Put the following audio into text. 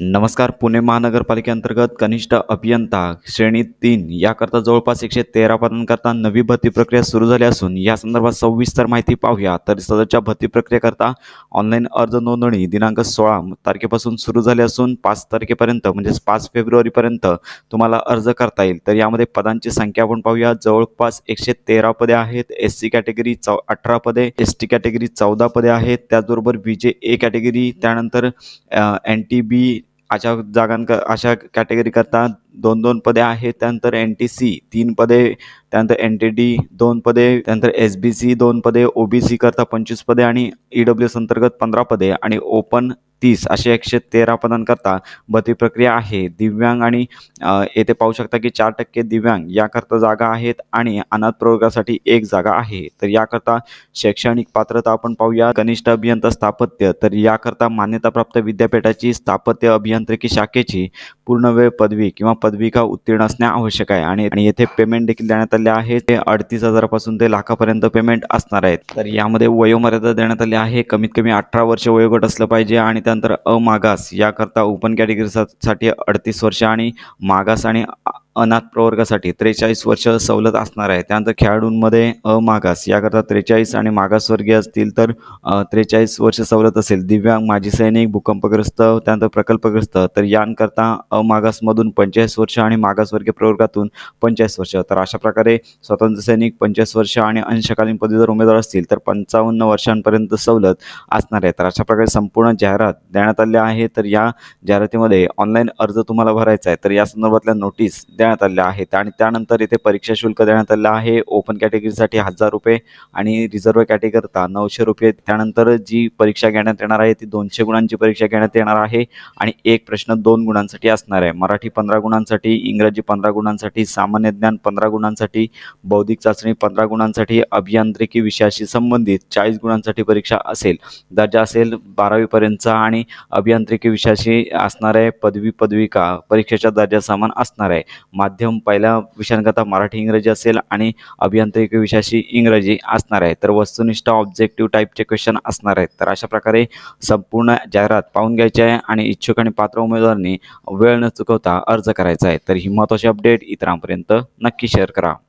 नमस्कार पुणे महानगरपालिकेअंतर्गत कनिष्ठ अभियंता श्रेणी तीन याकरता जवळपास एकशे तेरा पदांकरता नवी भरती प्रक्रिया सुरू झाली असून या संदर्भात सविस्तर माहिती पाहूया. तर सदरच्या भरती प्रक्रियेकरता ऑनलाईन अर्ज नोंदणी दिनांक सोळा तारखेपासून सुरू झाली असून पाच तारखेपर्यंत म्हणजेच पाच फेब्रुवारीपर्यंत तुम्हाला अर्ज करता येईल. तर यामध्ये पदांची संख्या आपण पाहूया. जवळपास एकशे तेरा पदे आहेत एस सी कॅटेगरी चौ अठरा पदे एस टी कॅटेगरी चौदा पदे आहेत. त्याचबरोबर बी जे ए कॅटेगरी त्यानंतर एन टी बी अशा जागांकर अशा कॅटेगरी करता दोन दोन पदे आहेत त्यानंतर एन टी सी तीन पदे त्यानंतर एन टी डी दोन पदे त्यानंतर एस बी सी दोन पदे ओ बी सी करता पंचवीस पदे आणि ई डब्ल्यू एस अंतर्गत पंधरा पदे. आणि ओपन तीस असे एकशे तेरा पदांकरता भरती प्रक्रिया आहे. दिव्यांग आणि येथे पाहू शकता की चार टक्के दिव्यांग याकरता जागा आहेत आणि अनाथ प्रवर्गासाठी एक जागा आहे. तर याकरता शैक्षणिक पात्रता आपण पाहूया. कनिष्ठ अभियंता स्थापत्य. तर याकरता मान्यताप्राप्त विद्यापीठाची स्थापत्य अभियांत्रिकी शाखेची पूर्णवेळ पदवी किंवा पदविका उत्तीर्ण असणे आवश्यक आहे. आणि आणि येथे पेमेंट देखील देण्यात आले आहे. ते अडतीस हजारापासून ते लाखापर्यंत पेमेंट असणार आहेत. तर यामध्ये वयोमर्यादा देण्यात आली आहे. कमीत कमी अठरा वर्ष वयोगट असलं पाहिजे आणि त्यानंतर अमागास याकरता ओपन कॅटेगरीसाठी अडतीस वर्ष आणि मागास आणि अनाथ प्रवर्गासाठी त्रेचाळीस वर्ष सवलत असणार आहे. त्यानंतर खेळाडूंमध्ये अमागास याकरता त्रेचाळीस आणि मागासवर्गीय असतील तर त्रेचाळीस वर्ष सवलत असेल. दिव्यांग माजी सैनिक भूकंपग्रस्त त्यानंतर प्रकल्पग्रस्त. तर यांकरता अमागासमधून पंचेचाळीस वर्ष आणि मागासवर्गीय प्रवर्गातून पंचेचाळीस वर्ष. तर अशा प्रकारे स्वतंत्र सैनिक पंचेचाळीस वर्ष आणि अंशकालीन पदवीधर उमेदवार असतील तर पंचावन्न वर्षांपर्यंत सवलत असणार आहे. तर अशा प्रकारे संपूर्ण जाहिरात देण्यात आली आहे. तर या जाहिरातीमध्ये ऑनलाईन अर्ज तुम्हाला भरायचा आहे. तर या संदर्भातल्या नोटीस द्या देण्यात आल्या आहेत आणि त्यानंतर इथे परीक्षा शुल्क देण्यात आलं आहे. ओपन कॅटेगरीसाठी हजार रुपये आणि रिझर्व्ह कॅटेगरीता नऊशे रुपये. त्यानंतर जी परीक्षा घेण्यात येणार आहे ती दोनशे गुणांची परीक्षा घेण्यात येणार आहे. आणि एक प्रश्न दोन गुणांसाठी असणार आहे. मराठी पंधरा गुणांसाठी इंग्रजी पंधरा गुणांसाठी सामान्य ज्ञान पंधरा गुणांसाठी बौद्धिक चाचणी पंधरा गुणांसाठी अभियांत्रिकी विषयाशी संबंधित चाळीस गुणांसाठी परीक्षा असेल. दर्जा असेल बारावीपर्यंतचा आणि अभियांत्रिकी विषयाशी असणार आहे पदवी पदविका. परीक्षेच्या दर्जा समान असणार आहे. माध्यम पहिल्या विषयांकरता मराठी इंग्रजी असेल आणि अभियांत्रिकी विषयाशी इंग्रजी असणार आहे. तर वस्तुनिष्ठ ऑब्जेक्टिव्ह टाईपचे क्वेश्चन असणार आहेत. तर अशा प्रकारे संपूर्ण जाहिरात पाहून घ्यायची आहे आणि इच्छुक आणि पात्र उमेदवारांनी वेळ न चुकवता अर्ज करायचा आहे. तर ही महत्त्वाची अपडेट इतरांपर्यंत नक्की शेअर करा.